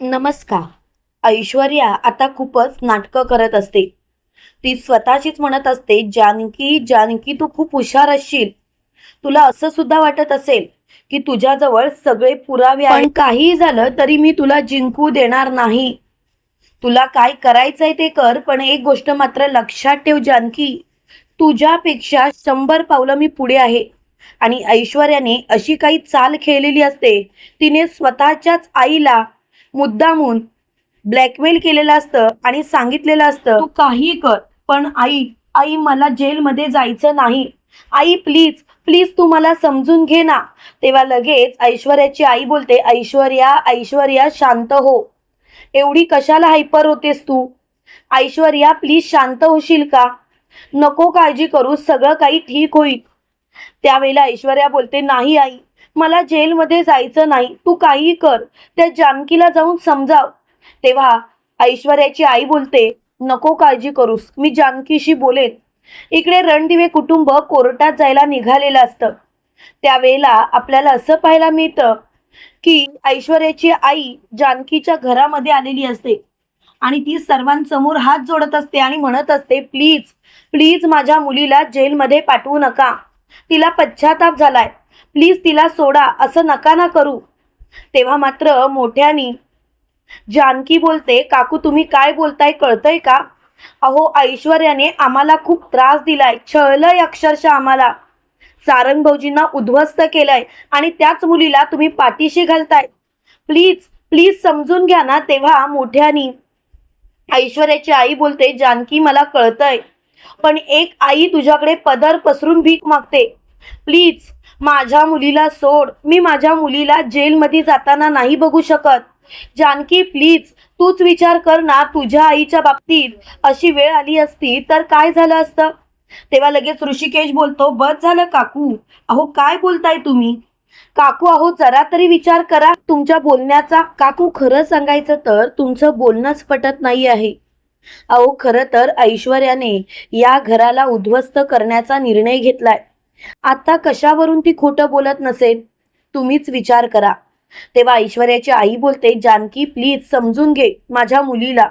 नमस्कार. ऐश्वर्या आता खूपच नाटकं करत असते. ती स्वतःशीच म्हणत असते जानकी जानकी तू खूप हुशार असशील. तुला असं सुद्धा वाटत असेल की तुझ्याजवळ सगळे पुरावे आणि पण काही झालं तरी मी तुला जिंकू देणार नाही. तुला काय करायचंय ते कर पण एक गोष्ट मात्र लक्षात ठेव जानकी. तुझ्यापेक्षा शंभर पावलं मी पुढे आहे. आणि ऐश्वर्याने अशी काही चाल खेळलेली असते. तिने स्वतःच्याच आईला मुद्दामून ब्लॅकमेल केलेलं असतं आणि सांगितलेलं असतं तू काही कर पण आई आई मला जेलमध्ये जायचं नाही. आई प्लीज प्लीज तू मला समजून घे ना. तेव्हा लगेच ऐश्वर्याची आई बोलते ऐश्वर्या ऐश्वर्या शांत हो. एवढी कशाला हायपर होतेस तू? ऐश्वर्या प्लीज शांत होशील का? नको काळजी करू सगळं काही ठीक होईल. त्यावेळेला ऐश्वर्या बोलते नाही आई मला जेलमध्ये जायचं नाही तू काही कर. त्या जानकीला जाऊन समजाव. तेव्हा ऐश्वर्याची आई बोलते नको काळजी करूस मी जानकीशी बोलेन. इकडे रणदिवे कुटुंब कोर्टात जायला निघालेलं असतं. त्यावेळेला आपल्याला असं पाहायला मिळतं की ऐश्वर्याची आई जानकीच्या घरामध्ये आलेली असते आणि ती सर्वांसमोर हात जोडत असते आणि म्हणत असते प्लीज प्लीज माझ्या मुलीला जेलमध्ये पाठवू नका. तिला पश्चाताप झालाय. प्लीज तिला सोडा असं नका ना करू. तेव्हा मात्र मोठ्यानी जानकी बोलते काकू तुम्ही काय बोलताय कळतंय का? अहो ऐश्वर्याने आम्हाला खूप त्रास दिलाय छळलंय अक्षरशः आम्हाला. सारंग भाऊजींना उद्ध्वस्त केलंय आणि त्याच मुलीला तुम्ही पाठीशी घालताय. प्लीज प्लीज समजून घ्या ना. तेव्हा मोठ्यानी ऐश्वर्याची आई बोलते जानकी मला कळतंय पण एक आई तुझ्याकडे पदर पसरून भीक मागते. प्लीज माझ्या मुलीला सोड. मी माझ्या मुलीला जेलमध्ये जाताना नाही बघू शकत. जानकी प्लीज तूच विचार कर ना तुझ्या आईच्या बाबतीत. अशी वेळ आली असती तर काय झालं असतं? तेव्हा लगेच ऋषिकेश बोलतो बस झालं काकू. अहो काय बोलताय तुम्ही? काकू अहो जरा तरी विचार करा तुमच्या बोलण्याचा. काकू खरं सांगायचं तर तुमचं बोलणंच पटत नाही आहे. अहो खरं तर ऐश्वर्याने या घराला उद्ध्वस्त करण्याचा निर्णय घेतलाय. आता कशावरून ती खोटं बोलत नसेल? तुम्हीच विचार करा. तेव्हा ऐश्वर्याची आई बोलते जानकी प्लीज समजून घे माझ्या मुलीला.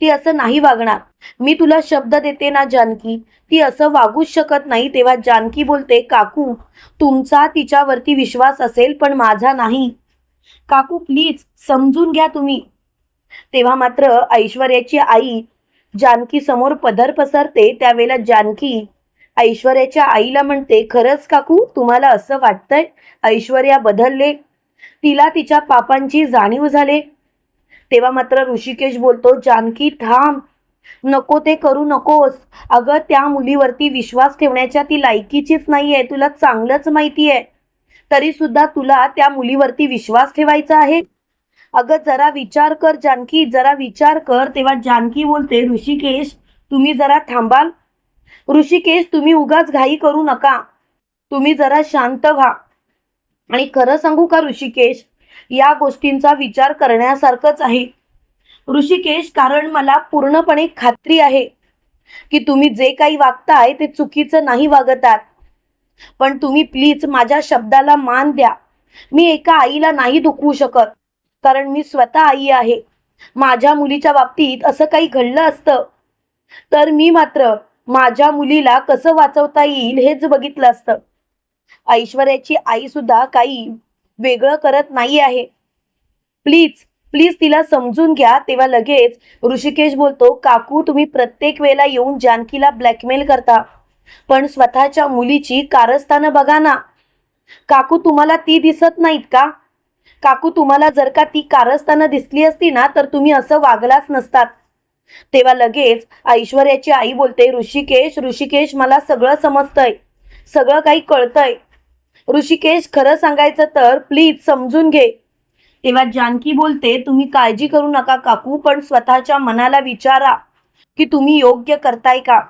ती असं नाही वागणार. मी तुला शब्द देते ना जानकी. ती असं वागूच शकत नाही. तेव्हा जानकी बोलते काकू तुमचा तिच्यावरती विश्वास असेल पण माझा नाही. काकू प्लीज समजून घ्या तुम्ही. तेव्हा मात्र ऐश्वर्याची आई जानकी समोर पदर पसरते. त्यावेळेला जानकी ऐश्वर्याच्या आईला म्हणते खरंच काकू तुम्हाला असं वाटतंय? ऐश्वर्या बदलले. तिला तिच्या पापांची जाणीव झाले. तेव्हा मात्र ऋषिकेश बोलतो जानकी थांब. नको ते करू नकोस. अगं त्या मुलीवरती विश्वास ठेवण्याच्या ती लायकीचीच नाहीये. तुला चांगलंच माहिती आहे तरी सुद्धा तुला त्या मुलीवरती विश्वास ठेवायचा आहे. अगं जरा विचार कर जानकी. जरा विचार कर. तेव्हा जानकी बोलते ऋषिकेश तुम्ही जरा थांबाल. ऋषिकेश तुम्ही उगाच घाई करू नका. तुम्ही जरा शांत व्हा. आणि खरं सांगू का ऋषिकेश? या गोष्टींचा विचार करण्यासारखंच आहे. ऋषिकेश कारण मला पूर्णपणे खात्री आहे की तुम्ही जे काही वागताय ते चुकीचं नाही वागतात. पण तुम्ही प्लीज माझ्या शब्दाला मान द्या. मी एका आईला नाही दुखवू शकत कारण मी स्वतः आई आहे. माझ्या मुलीच्या बाबतीत असं काही घडलं असतं. तर मी मात्र माझ्या मुलीला कसं वाचवता येईल हेच बघितलं असतं. ऐश्वर्याची आई सुद्धा काही वेगळं करत नाही आहे. प्लीज प्लीज तिला समजून घ्या तेव्हा लगेच ऋषिकेश बोलतो काकू तुम्ही प्रत्येक वेळेला येऊन जानकीला ब्लॅकमेल करता. पण स्वतःच्या मुलीची कारस्थानं बघा ना. काकू तुम्हाला ती दिसत नाहीत का? काकू तुम्हाला जर का ती कारस्थानं दिसली असती ना तर तुम्ही असं वागलाच नसतात. तेव्हा लगेच ऐश्वर्याची आई बोलते ऋषिकेश ऋषिकेश मला सगळं समजतंय. सगळं काही कळतंय. ऋषिकेश खरं सांगायचं तर प्लीज समजून घे. तेव्हा जानकी बोलते तुम्ही काळजी करू नका काकू पण स्वतःच्या मनाला विचारा की तुम्ही योग्य करताय का?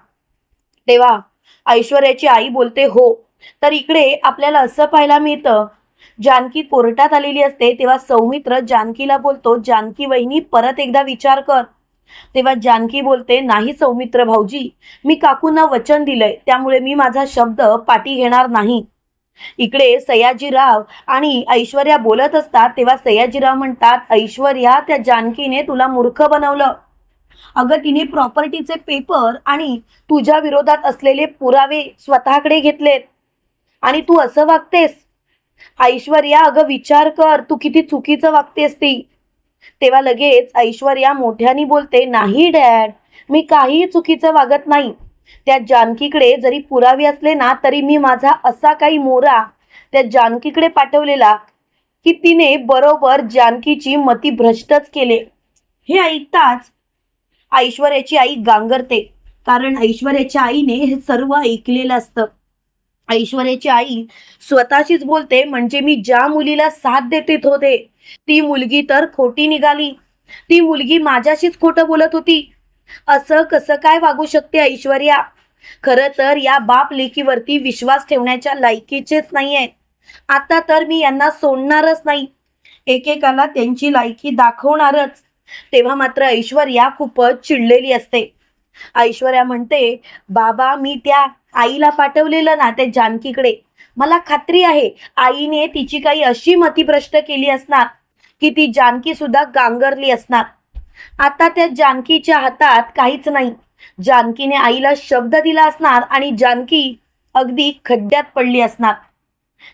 तेव्हा ऐश्वर्याची आई बोलते हो. तर इकडे आपल्याला असं पाहायला मिळतं जानकी कोर्टात आलेली असते तेव्हा सौमित्र जानकीला बोलतो जानकी वहिनी परत एकदा विचार कर. तेव्हा जानकी बोलते नाही सौमित्र भाऊजी मी काकूंना वचन दिलंय त्यामुळे मी माझा शब्द पाठी घेणार नाही. इकडे सयाजीराव आणि ऐश्वर्या बोलत असतात तेव्हा सयाजीराव म्हणतात ऐश्वर्या त्या जानकीने तुला मूर्ख बनवलं. अगं तिने प्रॉपर्टीचे पेपर आणि तुझ्या विरोधात असलेले पुरावे स्वतःकडे घेतलेत. आणि तू असं वागतेस. ऐश्वर्या अगं विचार कर तू किती चुकीचं वागतेस ती. तेव्हा लगेच ऐश्वर्या मोठ्यानी बोलते नाही डॅड मी काहीही चुकीचं वागत नाही. त्या जानकीकडे जरी पुरावे असले ना तरी मी माझा असा काही मोरा त्या जानकीकडे पाठवलेला की तिने बरोबर जानकीची मती भ्रष्टच केले. हे ऐकताच ऐश्वर्याची आई गांगरते. कारण ऐश्वर्याच्या आईने हे सर्व ऐकलेलं असतं. ऐश्वर्याची आई स्वतःशीच बोलते म्हणजे मी ज्या मुलीला साथ देत होते ती मुलगी तर खोटी निघाली. ती मुलगी माझ्याशीच खोटं बोलत होती. असं कसं काय वागू शकते ऐश्वर्या? खरं तर या बाप लेकीवरती विश्वास ठेवण्याच्या लायकीचेच नाही आहेत आता तर मी यांना सोडणारच नाही. एकेकाला त्यांची लायकी दाखवणारच. तेव्हा मात्र ऐश्वर्या खूपच चिडलेली असते. ऐश्वर्या म्हणते बाबा मी त्या आईला पाठवलेलं ना त्या जानकीकडे. मला खात्री आहे आईने तिची काही अशी मतीभ्रष्ट केली असणार की ती जानकी सुद्धा गांगरली असणार. आता त्या जानकीच्या हातात काहीच नाही. जानकीने आईला शब्द दिला असणार आणि जानकी अगदी खड्ड्यात पडली असणार.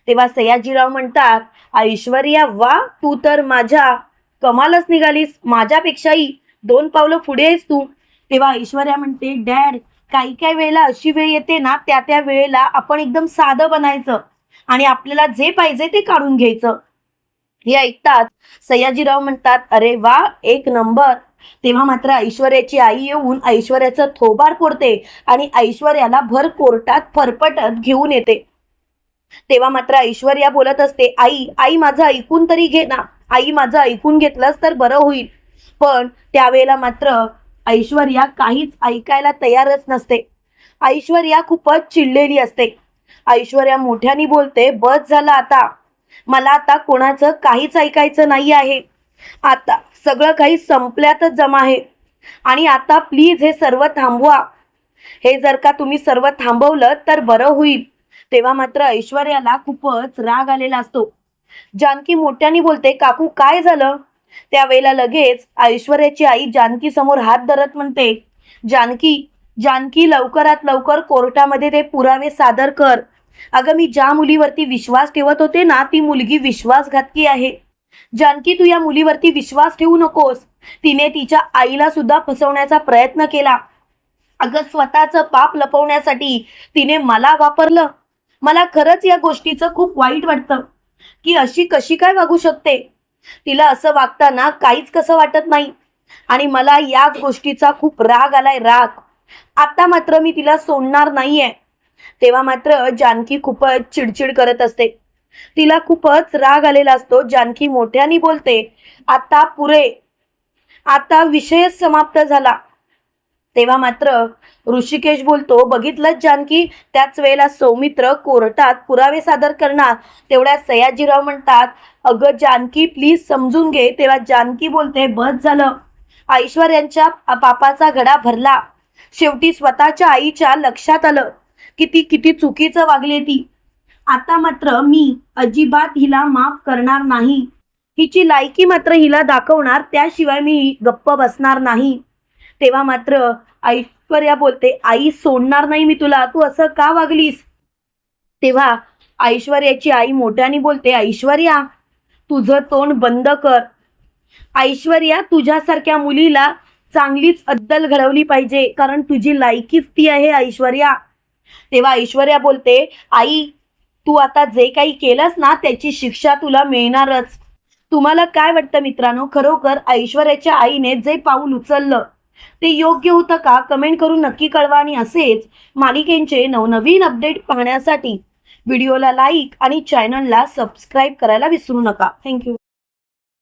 तेव्हा सयाजीराव म्हणतात ऐश्वर्या वा तू तर माझ्या कमालच निघालीस. माझ्यापेक्षाही दोन पावलं पुढे आहेस तू. तेव्हा ऐश्वर्या म्हणते डॅड काही काही वेळेला अशी वेळ येते ना त्या त्या वेळेला आपण एकदम साधं बनायचं आणि आपल्याला जे पाहिजे ते काढून घ्यायचं. हे ऐकतात. सयाजीराव म्हणतात अरे वा एक नंबर. तेव्हा मात्र ऐश्वर्याची आई येऊन ऐश्वर्याचं थोबार फोडते आणि ऐश्वर्याला भर कोर्टात फरफटत घेऊन येते. तेव्हा मात्र ऐश्वर्या बोलत असते आई आई माझं ऐकून तरी घे ना. आई माझं ऐकून घेतलंस तर बरं होईल. पण त्यावेळेला मात्र ऐश्वर्या काहीच ऐकायला तयारच नसते. ऐश्वर्या खूपच चिडलेली असते. ऐश्वर्या मोठ्याने बोलते बस झालं आता. मला आता कोणाचं काहीच ऐकायचं नाही आहे. आता सगळं काही संपल्यातच जमा आहे. आणि आता प्लीज हे सर्व थांबवा. हे जर का तुम्ही सर्व थांबवलं तर बरं होईल. तेव्हा मात्र ऐश्वर्याला खूपच राग आलेला असतो. जानकी मोठ्याने बोलते काकू काय झालं? त्यावेळेला लगेच ऐश्वर्याची आई जानकी समोर हात धरत म्हणते जानकी जानकी लवकरात लवकर कोर्टामध्ये ते पुरावे सादर कर. अगं मी ज्या मुलीवरती विश्वास ठेवत होते ना ती मुलगी विश्वासघातकी आहे. जानकी तू या मुलीवरती विश्वास ठेवू नकोस. तिने तिच्या आईला सुद्धा फसवण्याचा प्रयत्न केला. अगं स्वतःचं पाप लपवण्यासाठी तिने मला वापरलं. मला खरंच या गोष्टीचं खूप वाईट वाटतं. की अशी कशी काय वागू शकते? तिला असं वागताना काहीच कसं वाटत नाही. आणि मला या गोष्टीचा खूप राग आलाय राग. आता मात्र मी तिला सोडणार नाहीये. तेव्हा मात्र जानकी खूपच चिडचिड करत असते. तिला खूपच राग आलेला असतो जानकी मोठ्याने बोलते आता पुरे. आता विषयच समाप्त झाला. तेव्हा मात्र ऋषिकेश बोलतो बघितलंच जानकी त्याच वेळेला सौमित्र कोर्टात पुरावे सादर करणार. तेवढ्या सयाजीराव म्हणतात अगं जानकी प्लीज समजून घे. तेव्हा जानकी बोलते बस झालं. ऐश्वर्यांच्या पापाचा घडा भरला. शेवटी स्वतःच्या आईच्या लक्षात आलं की ती किती चुकीचं वागली ती. आता मात्र मी अजिबात हिला माफ करणार नाही. हिची लायकी मात्र हिला दाखवणार त्याशिवाय मी गप्प बसणार नाही. तेव्हा मात्र ऐश्वर्या बोलते आई सोडणार नाही मी तुला. तू असं का वागलीस? तेव्हा ऐश्वर्याची आई मोठ्याने बोलते ऐश्वर्या तुझं तोंड बंद कर. ऐश्वर्या तुझ्यासारख्या मुलीला चांगलीच अद्दल घडवली पाहिजे कारण तुझी लायकीच ती आहे ऐश्वर्या. तेव्हा ऐश्वर्या बोलते आई तू आता जे काही केलंस ना त्याची शिक्षा तुला मिळणारच. तुम्हाला काय वाटतं मित्रांनो? खरोखर ऐश्वर्याच्या आईने जे पाऊल उचललं ते योग्य होतं का? कमेंट करून नक्की कळवा आणि असेच मालिकेंचे नवनवीन अपडेट पाहण्यासाठी व्हिडिओला लाईक आणि चॅनलला सबस्क्राईब करायला विसरू नका. थँक्यू